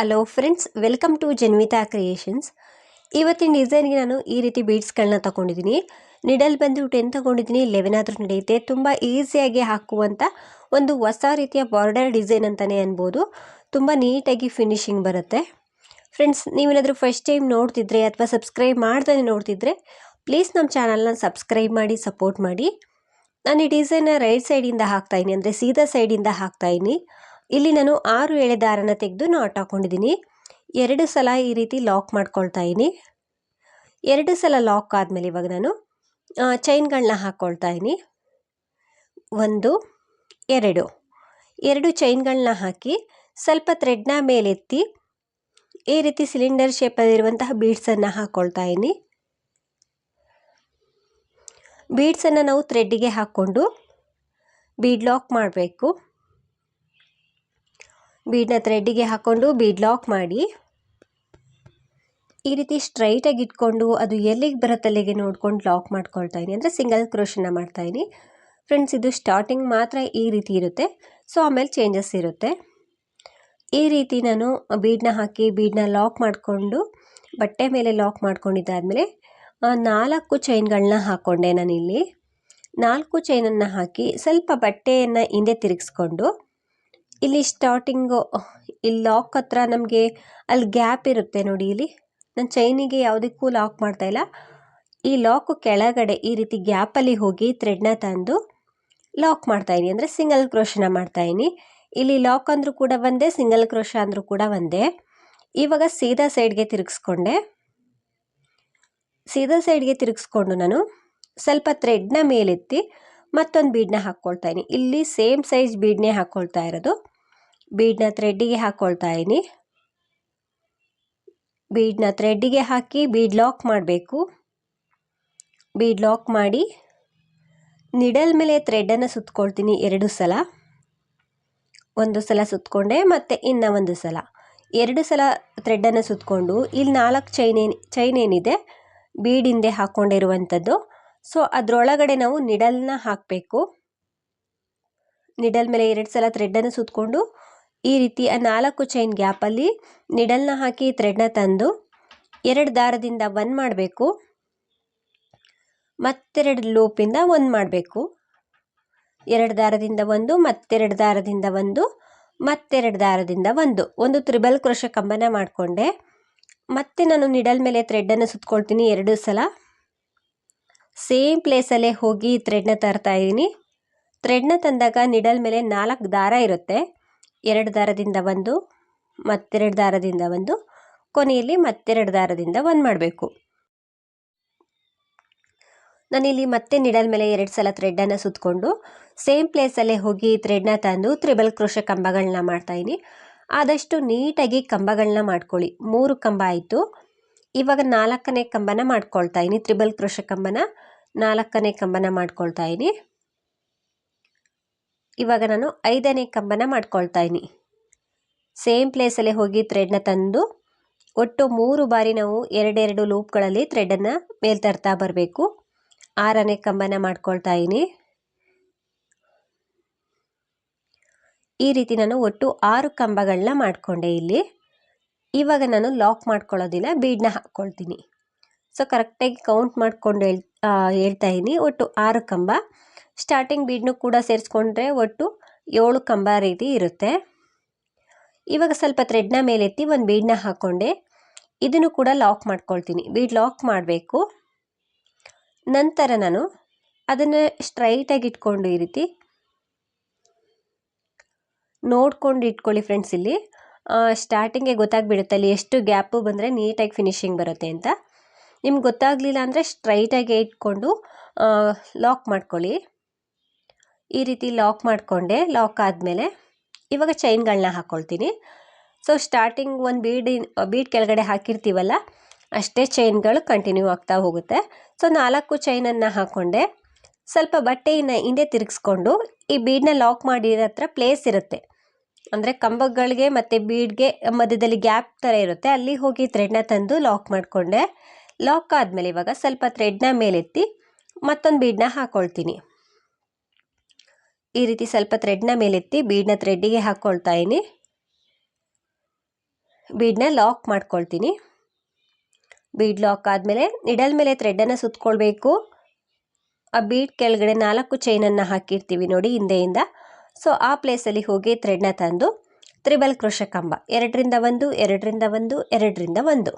Hello friends welcome to Janvita creations ಇವತ್ತಿನ ಡಿಸೈನ್ಗೆ ನಾನು ಈ ರೀತಿ ಬೀಡ್ಸ್ಗಳನ್ನ ತಗೊಂಡಿದ್ದೀನಿ ನಿಡಲ್ ಬಂದು ಟೆನ್ ತಗೊಂಡಿದ್ದೀನಿ ಲೆವೆನ್ ಆದರೂ ನಡೆಯುತ್ತೆ. ತುಂಬ ಈಸಿಯಾಗಿ ಹಾಕುವಂಥ ಒಂದು ಹೊಸ ರೀತಿಯ ಬಾರ್ಡರ್ ಡಿಸೈನ್ ಅಂತಲೇ ಅನ್ಬೋದು. ತುಂಬ ನೀಟಾಗಿ ಫಿನಿಶಿಂಗ್ ಬರುತ್ತೆ. ಫ್ರೆಂಡ್ಸ್ ನೀವೇನಾದರೂ ಫಸ್ಟ್ ಟೈಮ್ ನೋಡ್ತಿದ್ರೆ ಅಥವಾ ಸಬ್ಸ್ಕ್ರೈಬ್ ಮಾಡ್ದೇ ನೋಡ್ತಿದ್ರೆ ಪ್ಲೀಸ್ ನಮ್ಮ ಚಾನಲ್ನ ಸಬ್ಸ್ಕ್ರೈಬ್ ಮಾಡಿ ಸಪೋರ್ಟ್ ಮಾಡಿ. ನಾನು ಈ ಡಿಸೈನ್ನ ರೈಟ್ ಸೈಡಿಂದ ಹಾಕ್ತಾಯಿನಿ ಅಂದರೆ ಸೀದಾ ಸೈಡಿಂದ ಹಾಕ್ತಾಯಿನಿ ಇಲ್ಲಿ ನಾನು ಆರು ಎಳೆ ದಾರನ ತೆಗೆದು ನಾಟ್ ಹಾಕ್ಕೊಂಡಿದ್ದೀನಿ ಎರಡು ಸಲ ಈ ರೀತಿ ಲಾಕ್ ಮಾಡ್ಕೊಳ್ತಾ ಇದ್ದೀನಿ. ಎರಡು ಸಲ ಲಾಕ್ ಆದಮೇಲೆ ಇವಾಗ ನಾನು ಚೈನ್ಗಳನ್ನ ಹಾಕ್ಕೊಳ್ತಾ ಇದ್ದೀನಿ. ಒಂದು, ಎರಡು. ಎರಡು ಚೈನ್ಗಳನ್ನ ಹಾಕಿ ಸ್ವಲ್ಪ ಥ್ರೆಡ್ನ ಮೇಲೆತ್ತಿ ಈ ರೀತಿ ಸಿಲಿಂಡರ್ ಶೇಪಲ್ಲಿರುವಂತಹ ಬೀಡ್ಸನ್ನು ಹಾಕ್ಕೊಳ್ತಾ ಇದ್ದೀನಿ. ಬೀಡ್ಸನ್ನು ನಾವು ಥ್ರೆಡ್ಡಿಗೆ ಹಾಕ್ಕೊಂಡು ಬೀಡ್ ಲಾಕ್ ಮಾಡಬೇಕು. ಬೀಡನ್ನ ಥ್ರೆಡ್ಡಿಗೆ ಹಾಕ್ಕೊಂಡು ಬೀಡ್ ಲಾಕ್ ಮಾಡಿ. ಈ ರೀತಿ ಸ್ಟ್ರೈಟಾಗಿ ಇಟ್ಕೊಂಡು ಅದು ಎಲ್ಲಿಗೆ ಬರುತ್ತೆ ಅಲ್ಲಿಗೆ ನೋಡ್ಕೊಂಡು ಲಾಕ್ ಮಾಡ್ಕೊಳ್ತಾ ಇದ್ದೀನಿ. ಅಂದರೆ ಸಿಂಗಲ್ ಕ್ರೋಷನ್ನ ಇದ್ದೀನಿ. ಫ್ರೆಂಡ್ಸ್, ಇದು ಸ್ಟಾರ್ಟಿಂಗ್ ಮಾತ್ರ ಈ ರೀತಿ ಇರುತ್ತೆ. ಸೊ, ಆಮೇಲೆ ಚೇಂಜಸ್ ಇರುತ್ತೆ. ಈ ರೀತಿ ನಾನು ಬೀಡನ್ನ ಹಾಕಿ ಬೀಡನ್ನ ಲಾಕ್ ಮಾಡಿಕೊಂಡು ಬಟ್ಟೆ ಮೇಲೆ ಲಾಕ್ ಮಾಡ್ಕೊಂಡಿದ್ದಾದಮೇಲೆ ನಾಲ್ಕು ಚೈನ್ಗಳನ್ನ ಹಾಕ್ಕೊಂಡೆ ನಾನಿಲ್ಲಿ. ನಾಲ್ಕು ಚೈನನ್ನು ಹಾಕಿ ಸ್ವಲ್ಪ ಬಟ್ಟೆಯನ್ನು ಹಿಂದೆ ತಿರುಗಿಸ್ಕೊಂಡು ಇಲ್ಲಿ ಸ್ಟಾರ್ಟಿಂಗು ಇಲ್ಲಿ ಲಾಕ್ ಹತ್ರ ನಮಗೆ ಅಲ್ಲಿ ಗ್ಯಾಪ್ ಇರುತ್ತೆ ನೋಡಿ ಇಲ್ಲಿ. ನಾನು ಚೈನಿಗೆ ಯಾವುದಕ್ಕೂ ಲಾಕ್ ಮಾಡ್ತಾಯಿಲ್ಲ ಈ ಲಾಕು ಕೆಳಗಡೆ ಈ ರೀತಿ ಗ್ಯಾಪಲ್ಲಿ ಹೋಗಿ ಥ್ರೆಡ್ನ ತಂದು ಲಾಕ್ ಮಾಡ್ತಾಯಿನಿ ಅಂದರೆ ಸಿಂಗಲ್ ಕ್ರೋಶನ ಮಾಡ್ತಾಯಿನಿ ಇಲ್ಲಿ ಲಾಕ್ ಅಂದರೂ ಕೂಡ ಒಂದೇ ಸಿಂಗಲ್ ಕ್ರೋಶ ಅಂದರೂ ಕೂಡ ಒಂದೇ. ಇವಾಗ ಸೀದಾ ಸೈಡ್ಗೆ ತಿರುಗಿಸ್ಕೊಂಡೆ. ಸೀದಾ ಸೈಡ್ಗೆ ತಿರುಗಿಸ್ಕೊಂಡು ನಾನು ಸ್ವಲ್ಪ ಥ್ರೆಡ್ನ ಮೇಲೆತ್ತಿ ಮತ್ತೊಂದು ಬೀಡನ್ನ ಹಾಕ್ಕೊಳ್ತಾ ಇದ್ದೀನಿ ಇಲ್ಲಿ ಸೇಮ್ ಸೈಜ್ ಬೀಡ್ನೇ ಹಾಕ್ಕೊಳ್ತಾ ಇರೋದು. ಬೀಡನ್ನ ಥ್ರೆಡ್ಡಿಗೆ ಹಾಕ್ಕೊಳ್ತಾ ಇದ್ದೀನಿ. ಬೀಡನ್ನ ಥ್ರೆಡ್ಡಿಗೆ ಹಾಕಿ ಬೀಡ್ ಲಾಕ್ ಮಾಡಬೇಕು. ಬೀಡ್ ಲಾಕ್ ಮಾಡಿ ನಿಡಲ್ ಮೇಲೆ ಥ್ರೆಡ್ಡನ್ನು ಸುತ್ಕೊಳ್ತೀನಿ ಎರಡು ಸಲ. ಒಂದು ಸಲ ಸುತ್ತಕೊಂಡೆ ಮತ್ತು ಇನ್ನು ಒಂದು ಸಲ. ಎರಡು ಸಲ ಥ್ರೆಡನ್ನು ಸುತ್ತಕೊಂಡು ಇಲ್ಲಿ ನಾಲ್ಕು ಚೈನ್ ಏನು ಚೈನ್ ಏನಿದೆ ಬೀಡ್ ಹಿಂದೆ ಹಾಕ್ಕೊಂಡಿರುವಂಥದ್ದು ಸೊ ಅದರೊಳಗಡೆ ನಾವು ನಿಡಲ್ನ ಹಾಕಬೇಕು. ನಿಡಲ್ ಮೇಲೆ ಎರಡು ಸಲ ಥ್ರೆಡನ್ನು ಸುತ್ತಕೊಂಡು ಈ ರೀತಿ ಆ ನಾಲ್ಕು ಚೈನ್ ಗ್ಯಾಪಲ್ಲಿ ನಿಡಲ್ನ ಹಾಕಿ ಥ್ರೆಡ್ನ ತಂದು ಎರಡು ದಾರದಿಂದ ಒನ್ ಮಾಡಬೇಕು. ಮತ್ತೆರಡು ಲೂಪಿಂದ ಒಂದು ಮಾಡಬೇಕು. ಎರಡು ದಾರದಿಂದ ಒಂದು, ಮತ್ತೆರಡು ದಾರದಿಂದ ಒಂದು, ಮತ್ತೆರಡು ದಾರದಿಂದ ಒಂದು. ಒಂದು ತ್ರಿಬಲ್ ಕ್ರೋಶ ಕಂಬನ ಮಾಡಿಕೊಂಡೆ. ಮತ್ತೆ ನಾನು ನಿಡಲ್ ಮೇಲೆ ಥ್ರೆಡ್ಡನ್ನು ಸುತ್ಕೊಳ್ತೀನಿ ಎರಡು ಸಲ. ಸೇಮ್ ಪ್ಲೇಸಲ್ಲೇ ಹೋಗಿ ಥ್ರೆಡ್ನ ತರ್ತಾ ಇದ್ದೀನಿ ಥ್ರೆಡ್ನ ತಂದಾಗ ನಿಡಲ್ ಮೇಲೆ ನಾಲ್ಕು ದಾರ ಇರುತ್ತೆ. ಎರಡು ದಾರದಿಂದ ಒಂದು, ಮತ್ತೆರಡು ದಾರದಿಂದ ಒಂದು, ಕೊನೆಯಲ್ಲಿ ಮತ್ತೆರಡು ದಾರದಿಂದ ಒಂದು ಮಾಡಬೇಕು. ನಾನಿಲ್ಲಿ ಮತ್ತೆ ನಿಡಲ್ ಮೇಲೆ ಎರಡು ಸಲ ಥ್ರೆಡ್ಡನ್ನು ಸುತ್ತಕೊಂಡು ಸೇಮ್ ಪ್ಲೇಸಲ್ಲೇ ಹೋಗಿ ಥ್ರೆಡ್ನ ತಂದು ತ್ರಿಬಲ್ ಕ್ರೋಶ ಕಂಬಗಳನ್ನ ಮಾಡ್ತಾಯಿನಿ ಆದಷ್ಟು ನೀಟಾಗಿ ಕಂಬಗಳನ್ನ ಮಾಡ್ಕೊಳ್ಳಿ. ಮೂರು ಕಂಬ ಆಯಿತು. ಇವಾಗ ನಾಲ್ಕನೇ ಕಂಬನ ಮಾಡ್ಕೊಳ್ತಾ ಇದ್ದೀನಿ ತ್ರಿಬಲ್ ಕ್ರೋಶ ಕಂಬನ ನಾಲ್ಕನೇ ಕಂಬನ ಮಾಡ್ಕೊಳ್ತಾ ಇವಾಗ ನಾನು ಐದನೇ ಕಂಬನ ಮಾಡ್ಕೊಳ್ತಾ ಇದ್ದೀನಿ. ಸೇಮ್ ಪ್ಲೇಸಲ್ಲೇ ಹೋಗಿ ಥ್ರೆಡ್ನ ತಂದು, ಒಟ್ಟು ಮೂರು ಬಾರಿ ನಾವು ಎರಡೆರಡು ಲೂಪ್ಗಳಲ್ಲಿ ಥ್ರೆಡನ್ನು ಮೇಲೆ ತರ್ತಾ ಬರಬೇಕು. ಆರನೇ ಕಂಬನ ಮಾಡ್ಕೊಳ್ತಾ ಇದ್ದೀನಿ. ಈ ರೀತಿ ನಾನು ಒಟ್ಟು ಆರು ಕಂಬಗಳನ್ನ ಮಾಡಿಕೊಂಡೆ ಇಲ್ಲಿ. ಇವಾಗ ನಾನು ಲಾಕ್ ಮಾಡ್ಕೊಳ್ಳೋದಿಲ್ಲ ಬೀಡನ್ನ ಹಾಕ್ಕೊಳ್ತೀನಿ. ಸೊ ಕರೆಕ್ಟಾಗಿ ಕೌಂಟ್ ಮಾಡಿಕೊಂಡು ಹೇಳ್ ಹೇಳ್ತಾ ಇದ್ದೀನಿ. ಒಟ್ಟು ಆರು ಕಂಬ. ಸ್ಟಾರ್ಟಿಂಗ್ ಬೀಡ್ನು ಕೂಡ ಸೇರಿಸ್ಕೊಂಡ್ರೆ ಒಟ್ಟು ಏಳು ಕಂಬ ರೀತಿ ಇರುತ್ತೆ. ಇವಾಗ ಸ್ವಲ್ಪ ಥ್ರೆಡ್ನ ಮೇಲೆತ್ತಿ ಒಂದು ಬೀಡನ್ನ ಹಾಕ್ಕೊಂಡೆ ಇದನ್ನು ಕೂಡ ಲಾಕ್ ಮಾಡ್ಕೊಳ್ತೀನಿ. ಬೀಡ್ ಲಾಕ್ ಮಾಡಬೇಕು. ನಂತರ ನಾನು ಅದನ್ನು ಸ್ಟ್ರೈಟಾಗಿ ಇಟ್ಕೊಂಡು ಈ ರೀತಿ ನೋಡ್ಕೊಂಡು ಇಟ್ಕೊಳ್ಳಿ ಫ್ರೆಂಡ್ಸ್ ಇಲ್ಲಿ. ಸ್ಟಾರ್ಟಿಂಗೇ ಗೊತ್ತಾಗ್ಬಿಡುತ್ತೆ ಅಲ್ಲಿ ಎಷ್ಟು ಗ್ಯಾಪು ಬಂದರೆ ನೀಟಾಗಿ ಫಿನಿಶಿಂಗ್ ಬರುತ್ತೆ ಅಂತ. ನಿಮ್ಗೆ ಗೊತ್ತಾಗಲಿಲ್ಲ ಅಂದರೆ ಸ್ಟ್ರೈಟಾಗಿ ಇಟ್ಕೊಂಡು ಲಾಕ್ ಮಾಡ್ಕೊಳ್ಳಿ. ಈ ರೀತಿ ಲಾಕ್ ಮಾಡಿಕೊಂಡೆ ಲಾಕ್ ಆದಮೇಲೆ ಇವಾಗ ಚೈನ್ಗಳನ್ನ ಹಾಕ್ಕೊಳ್ತೀನಿ ಸೊ ಸ್ಟಾರ್ಟಿಂಗ್ ಒಂದು ಬೀಡ್ ಬೀಡ್ ಕೆಳಗಡೆ ಹಾಕಿರ್ತೀವಲ್ಲ, ಅಷ್ಟೇ ಚೈನ್ಗಳು ಕಂಟಿನ್ಯೂ ಆಗ್ತಾ ಹೋಗುತ್ತೆ. ಸೊ ನಾಲ್ಕು ಚೈನನ್ನು ಹಾಕ್ಕೊಂಡೆ ಸ್ವಲ್ಪ ಬಟ್ಟೆಯನ್ನು ಹಿಂದೆ ತಿರುಗಿಸ್ಕೊಂಡು ಈ ಬೀಡನ್ನ ಲಾಕ್ ಮಾಡಿರೋ ಹತ್ರ ಪ್ಲೇಸ್ ಇರುತ್ತೆ. ಅಂದರೆ ಕಂಬಗಳಿಗೆ ಮತ್ತು ಬೀಡ್ಗೆ ಮಧ್ಯದಲ್ಲಿ ಗ್ಯಾಪ್ ಥರ ಇರುತ್ತೆ. ಅಲ್ಲಿ ಹೋಗಿ ಥ್ರೆಡ್ನ ತಂದು ಲಾಕ್ ಮಾಡಿಕೊಂಡೆ. ಲಾಕ್ ಆದಮೇಲೆ ಇವಾಗ ಸ್ವಲ್ಪ ಥ್ರೆಡ್ನ ಮೇಲೆತ್ತಿ ಮತ್ತೊಂದು ಬೀಡನ್ನ ಹಾಕ್ಕೊಳ್ತೀನಿ ಈ ರೀತಿ ಸ್ವಲ್ಪ ಥ್ರೆಡ್ನ ಮೇಲೆತ್ತಿ ಬೀಡನ್ನ ಥ್ರೆಡ್ಡಿಗೆ ಹಾಕ್ಕೊಳ್ತಾ ಇದ್ದೀನಿ ಬೀಡನ್ನ ಲಾಕ್ ಮಾಡ್ಕೊಳ್ತೀನಿ. ಬೀಡ್ ಲಾಕ್ ಆದಮೇಲೆ ನಿಡಲ್ ಮೇಲೆ ಥ್ರೆಡನ್ನು ಸುತ್ತಕೊಳ್ಬೇಕು ಆ ಬೀಡ್ ಕೆಳಗಡೆ ನಾಲ್ಕು ಚೈನನ್ನು ಹಾಕಿರ್ತೀವಿ ನೋಡಿ ಹಿಂದೆಯಿಂದ. ಸೊ ಆ ಪ್ಲೇಸಲ್ಲಿ ಹೋಗಿ ಥ್ರೆಡ್ನ ತಂದು ತ್ರಿಬಲ್ ಕೃಷ ಕಂಬ ಎರಡರಿಂದ ಒಂದು ಎರಡರಿಂದ ಒಂದು ಎರಡರಿಂದ ಒಂದು.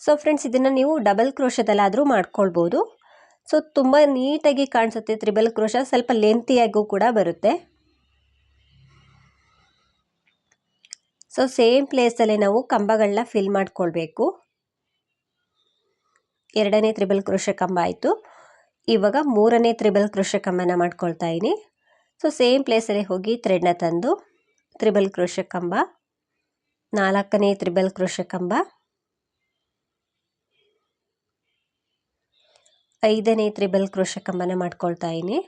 ಸೊ ಫ್ರೆಂಡ್ಸ್ ಇದನ್ನು ನೀವು ಡಬಲ್ ಕ್ರೋಶದಲ್ಲಾದರೂ ಮಾಡ್ಕೊಳ್ಬೋದು. ಸೊ ತುಂಬ ನೀಟಾಗಿ ಕಾಣಿಸುತ್ತೆ ತ್ರಿಬಲ್ ಕ್ರೋಶ, ಸ್ವಲ್ಪ ಲೆಂತಿಯಾಗೂ ಕೂಡ ಬರುತ್ತೆ. ಸೊ ಸೇಮ್ ಪ್ಲೇಸಲ್ಲೇ ನಾವು ಕಂಬಗಳನ್ನ ಫಿಲ್ ಮಾಡಿಕೊಳ್ಬೇಕು. ಎರಡನೇ ತ್ರಿಬಲ್ ಕ್ರೋಶ ಕಂಬ ಆಯಿತು. ಇವಾಗ ಮೂರನೇ ತ್ರಿಬಲ್ ಕ್ರೋಶ ಕಂಬನ ಮಾಡ್ಕೊಳ್ತಾ ಇದ್ದೀನಿ ಸೊ ಸೇಮ್ ಪ್ಲೇಸಲ್ಲಿ ಹೋಗಿ ಥ್ರೆಡ್ನ ತಂದು, ತ್ರಿಬಲ್ ಕ್ರೋಶ ಕಂಬ, ನಾಲ್ಕನೇ ತ್ರಿಬಲ್ ಕ್ರೋಶ ಕಂಬ. ಐದನೇ ತ್ರಿಬಲ್ ಕ್ರೋಶ ಕಂಬನ ಮಾಡ್ಕೊಳ್ತಾ ಇದ್ದೀನಿ.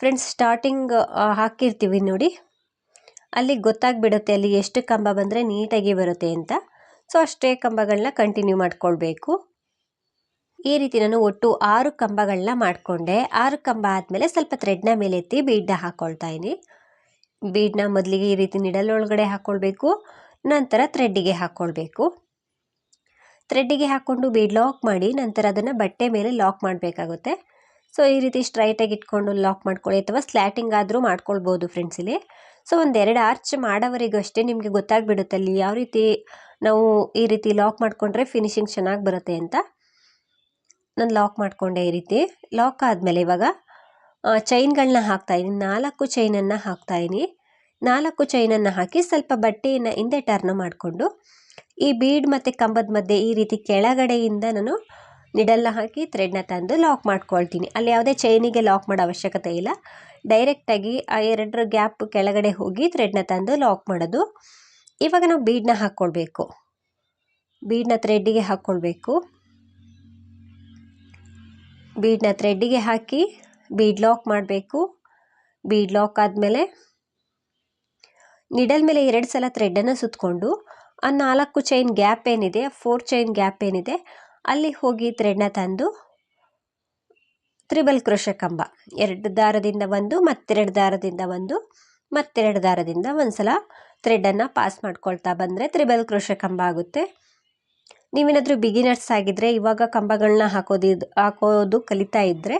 ಫ್ರೆಂಡ್ಸ್ ಸ್ಟಾರ್ಟಿಂಗ್ ಹಾಕಿರ್ತೀವಿ ನೋಡಿ. ಅಲ್ಲಿ ಗೊತ್ತಾಗ್ಬಿಡುತ್ತೆ ಅಲ್ಲಿ ಎಷ್ಟು ಕಂಬ ಬಂದರೆ ನೀಟಾಗಿ ಬರುತ್ತೆ ಅಂತ. ಸೊ ಅಷ್ಟೇ ಕಂಬಗಳನ್ನ ಕಂಟಿನ್ಯೂ ಮಾಡ್ಕೊಳ್ಬೇಕು. ಈ ರೀತಿ ನಾನು ಒಟ್ಟು ಆರು ಕಂಬಗಳನ್ನ ಮಾಡಿಕೊಂಡೆ. ಆರು ಕಂಬ ಆದಮೇಲೆ ಸ್ವಲ್ಪ ಥ್ರೆಡ್ನ ಮೇಲೆ ಎತ್ತಿ ಬೀಡನ್ನ ಹಾಕ್ಕೊಳ್ತಾ ಇದ್ದೀನಿ. ಬೀಡನ್ನ ಮೊದಲಿಗೆ ಈ ರೀತಿ ನಿಡಲೊಳಗಡೆ ಹಾಕ್ಕೊಳ್ಬೇಕು ನಂತರ ಥ್ರೆಡ್ಡಿಗೆ ಹಾಕ್ಕೊಳ್ಬೇಕು ಥ್ರೆಡ್ಡಿಗೆ ಹಾಕ್ಕೊಂಡು ಬೀಡ್ ಲಾಕ್ ಮಾಡಿ ನಂತರ ಅದನ್ನು ಬಟ್ಟೆ ಮೇಲೆ ಲಾಕ್ ಮಾಡಬೇಕಾಗುತ್ತೆ. ಸೊ, ಈ ರೀತಿ ಸ್ಟ್ರೈಟಾಗಿ ಇಟ್ಕೊಂಡು ಲಾಕ್ ಮಾಡ್ಕೊಳ್ಳಿ ಅಥವಾ ಸ್ಲ್ಯಾಟಿಂಗ್ ಆದರೂ ಮಾಡ್ಕೊಳ್ಬೋದು ಫ್ರೆಂಡ್ಸ್ ಇಲ್ಲಿ. ಸೊ, ಒಂದೆರಡು ಆರ್ಚ್ ಮಾಡೋವರೆಗೂ ಅಷ್ಟೇ ನಿಮಗೆ ಗೊತ್ತಾಗ್ಬಿಡುತ್ತೆ ಅಲ್ಲಿ ಯಾವ ರೀತಿ ನಾವು ಈ ರೀತಿ ಲಾಕ್ ಮಾಡಿಕೊಂಡ್ರೆ ಫಿನಿಶಿಂಗ್ ಚೆನ್ನಾಗಿ ಬರುತ್ತೆ ಅಂತ. ನಾನು ಲಾಕ್ ಮಾಡಿಕೊಂಡೆ ಈ ರೀತಿ. ಲಾಕ್ ಆದಮೇಲೆ ಇವಾಗ ಚೈನ್ಗಳನ್ನ ಹಾಕ್ತಾಯಿದ್ದೀನಿ ನಾಲ್ಕು ಚೈನನ್ನು ಹಾಕ್ತಾಯಿದ್ದೀನಿ ನಾಲ್ಕು ಚೈನನ್ನು ಹಾಕಿ ಸ್ವಲ್ಪ ಬಟ್ಟೆಯನ್ನು ಹಿಂದೆ ಟರ್ನ್ ಮಾಡಿಕೊಂಡು ಈ ಬೀಡ್ ಮತ್ತು ಕಂಬದ ಮಧ್ಯೆ ಈ ರೀತಿ ಕೆಳಗಡೆಯಿಂದ ನಾನು ನಿಡಲ್ನ ಹಾಕಿ ಥ್ರೆಡ್ನ ತಂದು ಲಾಕ್ ಮಾಡ್ಕೊಳ್ತೀನಿ. ಅಲ್ಲಿ ಯಾವುದೇ ಚೈನಿಗೆ ಲಾಕ್ ಮಾಡೋ ಅವಶ್ಯಕತೆ ಇಲ್ಲ. ಡೈರೆಕ್ಟಾಗಿ ಆ ಎರಡರ ಗ್ಯಾಪ್ ಕೆಳಗಡೆ ಹೋಗಿ ಥ್ರೆಡ್ನ ತಂದು ಲಾಕ್ ಮಾಡೋದು. ಇವಾಗ ನಾವು ಬೀಡನ್ನ ಹಾಕ್ಕೊಳ್ಬೇಕು ಬೀಡನ್ನ ಥ್ರೆಡ್ಡಿಗೆ ಹಾಕ್ಕೊಳ್ಬೇಕು ಬೀಡನ್ನ ಥ್ರೆಡ್ಡಿಗೆ ಹಾಕಿ ಬೀಡ್ ಲಾಕ್ ಮಾಡಬೇಕು. ಬೀಡ್ ಲಾಕ್ ಆದಮೇಲೆ ನಿಡಲ್ ಮೇಲೆ ಎರಡು ಸಲ ಥ್ರೆಡ್ಡನ್ನು ಸುತ್ತಕೊಂಡು ಆ ನಾಲ್ಕು ಚೈನ್ ಗ್ಯಾಪ್ ಏನಿದೆ ಫೋರ್ ಚೈನ್ ಗ್ಯಾಪ್ ಏನಿದೆ, ಅಲ್ಲಿ ಹೋಗಿ ಥ್ರೆಡ್ನ ತಂದು ತ್ರಿಬಲ್ ಕ್ರೋಶ ಕಂಬ. ಎರಡು ದಾರದಿಂದ ಒಂದು, ಮತ್ತೆರಡು ದಾರದಿಂದ ಒಂದು, ಮತ್ತೆರಡು ದಾರದಿಂದ ಒಂದು ಸಲ ಥ್ರೆಡನ್ನು ಪಾಸ್ ಮಾಡ್ಕೊಳ್ತಾ ಬಂದರೆ ತ್ರಿಬಲ್ ಕ್ರೋಶ ಕಂಬ ಆಗುತ್ತೆ. ನೀವೇನಾದರೂ ಬಿಗಿನರ್ಸ್ ಆಗಿದ್ದರೆ ಇವಾಗ ಕಂಬಗಳನ್ನ ಹಾಕೋದು ಹಾಕೋದು ಕಲಿತಾ ಇದ್ದರೆ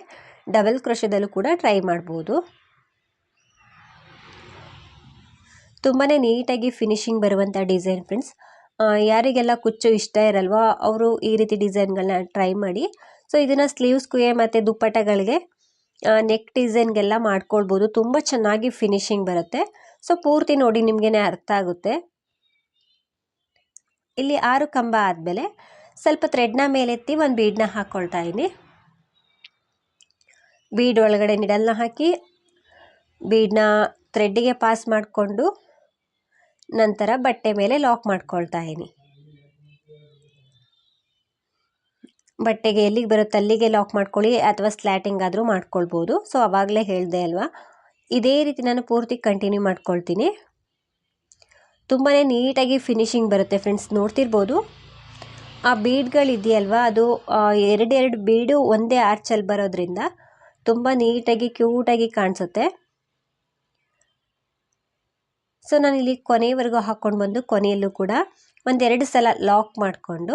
ಡಬಲ್ ಕ್ರೋಶದಲ್ಲೂ ಕೂಡ ಟ್ರೈ ಮಾಡ್ಬೋದು. ತುಂಬಾ ನೀಟಾಗಿ ಫಿನಿಶಿಂಗ್ ಬರುವಂಥ ಡಿಸೈನ್ ಫ್ರೆಂಡ್ಸ್ ಯಾರಿಗೆಲ್ಲ ಕುಚ್ಚು ಇಷ್ಟ ಇರಲ್ವೋ ಅವರು ಈ ರೀತಿ ಡಿಸೈನ್ಗಳನ್ನ ಟ್ರೈ ಮಾಡಿ. ಸೊ ಇದನ್ನು ಸ್ಲೀವ್ಸ್ಗೆ ಮತ್ತು ದುಪ್ಪಟ್ಟಗಳಿಗೆ ನೆಕ್ ಡಿಸೈನ್ಗೆಲ್ಲ ಮಾಡ್ಕೊಳ್ಬೋದು. ತುಂಬ ಚೆನ್ನಾಗಿ ಫಿನಿಶಿಂಗ್ ಬರುತ್ತೆ. ಸೊ ಪೂರ್ತಿ ನೋಡಿ ನಿಮಗೇನೆ ಅರ್ಥ ಆಗುತ್ತೆ. ಇಲ್ಲಿ ಆರು ಕಂಬ ಆದಮೇಲೆ ಸ್ವಲ್ಪ ಥ್ರೆಡ್ನ ಮೇಲೆತ್ತಿ ಒಂದು ಬೀಡನ್ನ ಹಾಕ್ಕೊಳ್ತಾ ಇದ್ದೀನಿ. ಬೀಡ್ ಒಳಗಡೆ ನಿಡಲ್ನ ಹಾಕಿ ಬೀಡನ್ನ ಥ್ರೆಡ್ಡಿಗೆ ಪಾಸ್ ಮಾಡಿಕೊಂಡು ನಂತರ ಬಟ್ಟೆ ಮೇಲೆ ಲಾಕ್ ಮಾಡ್ಕೊಳ್ತಾ ಇದ್ದೀನಿ. ಬಟ್ಟೆಗೆ ಎಲ್ಲಿಗೆ ಬರುತ್ತೆ ಅಲ್ಲಿಗೆ ಲಾಕ್ ಮಾಡ್ಕೊಳ್ಳಿ ಅಥವಾ ಸ್ಲ್ಯಾಟಿಂಗ್ ಆದರೂ ಮಾಡ್ಕೊಳ್ಬೋದು. ಸೊ, ಅವಾಗಲೇ ಹೇಳಿದೆ ಅಲ್ವಾ? ಇದೇ ರೀತಿ ನಾನು ಪೂರ್ತಿ ಕಂಟಿನ್ಯೂ ಮಾಡ್ಕೊಳ್ತೀನಿ. ತುಂಬಾ ನೀಟಾಗಿ ಫಿನಿಶಿಂಗ್ ಬರುತ್ತೆ ಫ್ರೆಂಡ್ಸ್, ನೋಡ್ತಿರ್ಬೋದು. ಆ ಬೀಡ್ಗಳಿದೆಯಲ್ವಾ ಅದು ಎರಡೆರಡು ಬೀಡು ಒಂದೇ ಆರ್ಚಲ್ಲಿ ಬರೋದ್ರಿಂದ ತುಂಬ ನೀಟಾಗಿ ಕ್ಯೂಟಾಗಿ ಕಾಣಿಸುತ್ತೆ. ಸೊ ನಾನು ಇಲ್ಲಿ ಕೊನೆಯವರೆಗೂ ಹಾಕ್ಕೊಂಡು ಬಂದು ಕೊನೆಯಲ್ಲೂ ಕೂಡ ಒಂದೆರಡು ಸಲ ಲಾಕ್ ಮಾಡಿಕೊಂಡು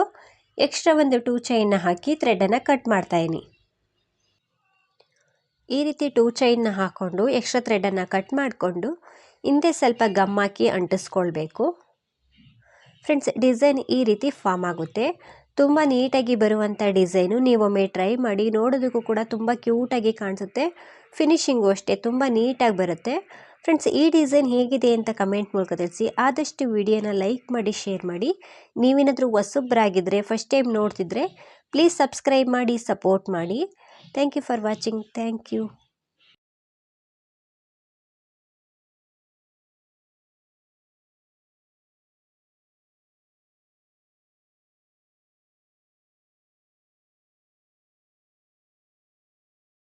ಎಕ್ಸ್ಟ್ರಾ ಒಂದು ಟೂ ಚೈನ್ನ ಹಾಕಿ ಥ್ರೆಡನ್ನು ಕಟ್ ಮಾಡ್ತಾಯಿನಿ ಈ ರೀತಿ ಟೂ ಚೈನ್ನ ಹಾಕ್ಕೊಂಡು ಎಕ್ಸ್ಟ್ರಾ ಥ್ರೆಡನ್ನು ಕಟ್ ಮಾಡಿಕೊಂಡು ಹಿಂದೆ ಸ್ವಲ್ಪ ಗಮ್ ಹಾಕಿ ಅಂಟಿಸ್ಕೊಳ್ಬೇಕು. ಫ್ರೆಂಡ್ಸ್ ಡಿಸೈನ್ ಈ ರೀತಿ ಫಾರ್ಮ್ ಆಗುತ್ತೆ. ತುಂಬ ನೀಟಾಗಿ ಬರುವಂಥ ಡಿಸೈನು ನೀವೊಮ್ಮೆ ಟ್ರೈ ಮಾಡಿ ನೋಡೋದಕ್ಕೂ ಕೂಡ ತುಂಬ ಕ್ಯೂಟಾಗಿ ಕಾಣಿಸುತ್ತೆ. ಫಿನಿಶಿಂಗು ಅಷ್ಟೇ, ತುಂಬ ನೀಟಾಗಿ ಬರುತ್ತೆ. ಫ್ರೆಂಡ್ಸ್ ಈ ಡಿಸೈನ್ ಹೇಗಿದೆ ಅಂತ ಕಮೆಂಟ್ ಮೂಲಕ ತಿಳಿಸಿ. ಆದಷ್ಟು ವಿಡಿಯೋನ ಲೈಕ್ ಮಾಡಿ ಶೇರ್ ಮಾಡಿ. ನೀವೇನಾದರೂ ಹೊಸಬ್ರಾಗಿದ್ದರೆ ಫಸ್ಟ್ ಟೈಮ್ ನೋಡ್ತಿದ್ರೆ ಪ್ಲೀಸ್ ಸಬ್ಸ್ಕ್ರೈಬ್ ಮಾಡಿ ಸಪೋರ್ಟ್ ಮಾಡಿ. Thank you for watching thank you